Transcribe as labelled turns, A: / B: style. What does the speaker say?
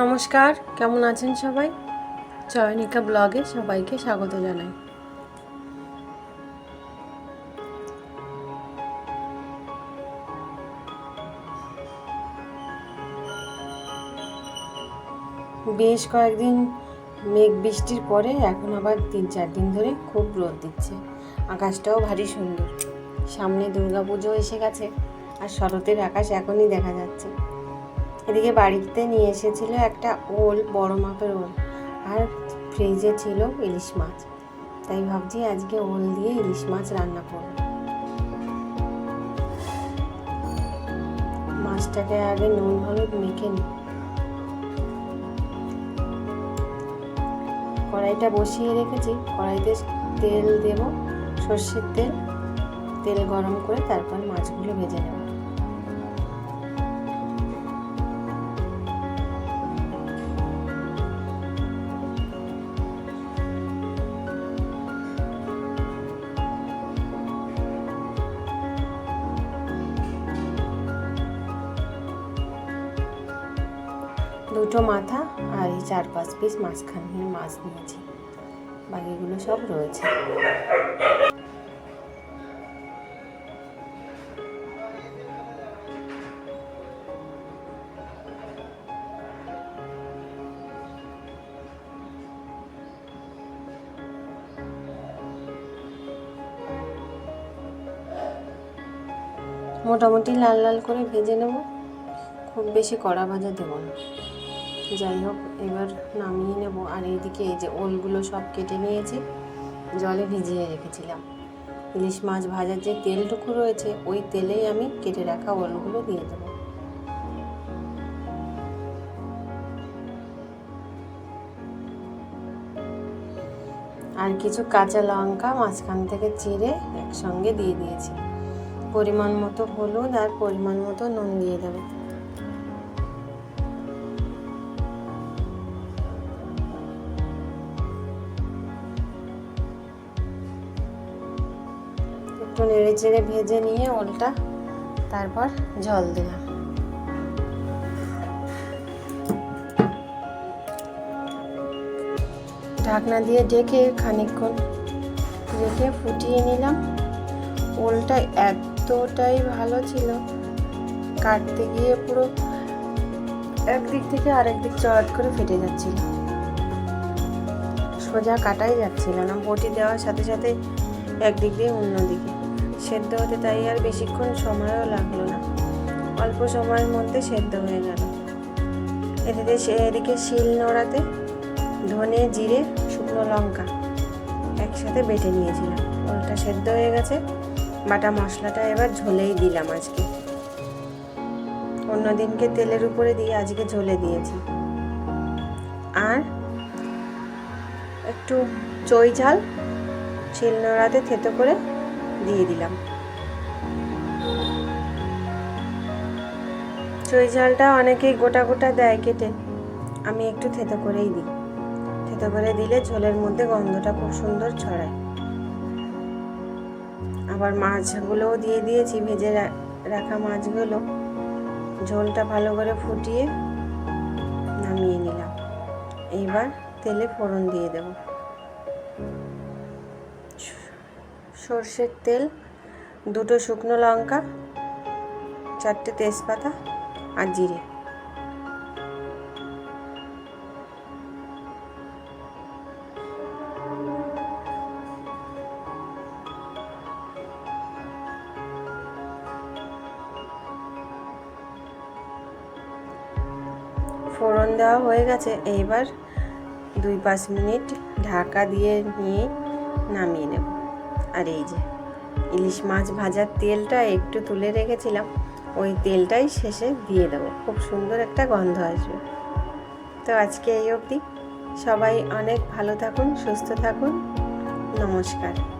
A: নমস্কার, কেমন আছেন সবাই? চয়নিকা ব্লগে সবাইকে স্বাগত জানাই। বেশ কয়েকদিন মেঘ বৃষ্টির পরে এখন আবার তিন চার দিন ধরে খুব রোদ দিচ্ছে। আকাশটাও ভারী সুন্দর। সামনে দুর্গাপুজো এসে গেছে আর শরতের আকাশ এখনই দেখা যাচ্ছে। এদিকে বাড়িতে নিয়ে এসেছিল একটা ওল, বড় মাপের ওল, আর ফ্রিজে ছিল ইলিশ মাছ। তাই ভাবছি আজকে ওল দিয়ে ইলিশ মাছ রান্না করব। মাছটাকে আগে নুন, হলুদ মেখে নিই কড়াইটা বসিয়ে রেখেছি। কড়াইতে তেল দেব, সর্ষের তেল তেল গরম করে তারপর মাছগুলো ভেজে নেব। দুটো মাথা আর এই চার পাঁচ পিস মাঝখানে মাছ নিয়েছি। বাকিগুলো সব রয়েছে। মোটামুটি লাল লাল করে ভেজে নেব। খুব বেশি কড়া ভাজা দেবো না। যাই হোক, এবার নামিয়ে নেব। আর এইদিকে এই যে ওলগুলো সব কেটে নিয়েছি, জলে ভিজিয়ে রেখেছিলাম। ইলিশ মাছ ভাজার যে তেলটুকু রয়েছে, ওই তেলেই আমি কেটে রাখা ওলগুলো দিয়ে দেবো। আর কিছু কাঁচা লঙ্কা মাঝখান থেকে চিড়ে একসঙ্গে দিয়ে দিয়েছি। পরিমাণ মতো হলুদ আর পরিমাণ মতো নুন দিয়ে দেবো। একটু নেড়ে চেড়ে ভেজে নিয়ে ওলটা তারপর জল দিলাম। ঢাকনা দিয়ে ডেকে খানিকক্ষণ রেখে ফুটিয়ে নিলাম। ওলটা এতটাই ভালো ছিল, কাটতে গিয়ে পুরো একদিক থেকে আরেক দিক চড়াট করে ফেটে যাচ্ছিল। সোজা কাটাই যাচ্ছিল না, বটি দেওয়ার সাথে সাথে একদিক দিয়ে অন্যদিকে সেদ্ধ হতে তাই আর বেশিক্ষণ সময়ও লাগল না। অল্প সময়ের মধ্যে সেদ্ধ হয়ে গেল। এদিকে এদিকে শিল নোড়াতে ধনে, জিরে, শুকনো লঙ্কা একসাথে বেটে নিয়েছিলাম। ওলটা সেদ্ধ হয়ে গেছে। বাটা মশলাটা এবার ঝোলেই দিলাম আজকে। অন্যদিনকে তেলের উপরে দিয়ে আজকে ঝোলে দিয়েছি। আর একটু চই ঝাল শিলনোড়াতে থেতো করে দিয়ে দিলাম। চই ঝালটা অনেকেই গোটা গোটা দেয় কেটে। আমি একটু থেতো করেই দিই। থেতো করে দিলে ঝোলের মধ্যে গন্ধটা খুব সুন্দর ছড়ায়। আবার মাছগুলোও দিয়ে দিয়েছি, ভেজে রাখা মাছগুলো। ঝোলটা ভালো করে ফুটিয়ে নামিয়ে নিলাম। এইবার তেলে ফোড়ন দিয়ে দেব। সর্ষের তেল, দুটো শুকনো লঙ্কা, চারটে তেজপাতা আর জিরে। ফোড়ন দেওয়া হয়ে গেছে, এইবার দুই পাঁচ মিনিট ঢাকা দিয়ে নিয়ে নামিয়ে নেব। আর এই যে ইলিশ মাছ ভাজার তেলটা একটু তুলে রেখেছিলাম, ওই তেলটাই শেষে দিয়ে দেবো। খুব সুন্দর একটা গন্ধ আসবে। তো আজকে এই অবধি। সবাই অনেক ভালো থাকুন, সুস্থ থাকুন। নমস্কার।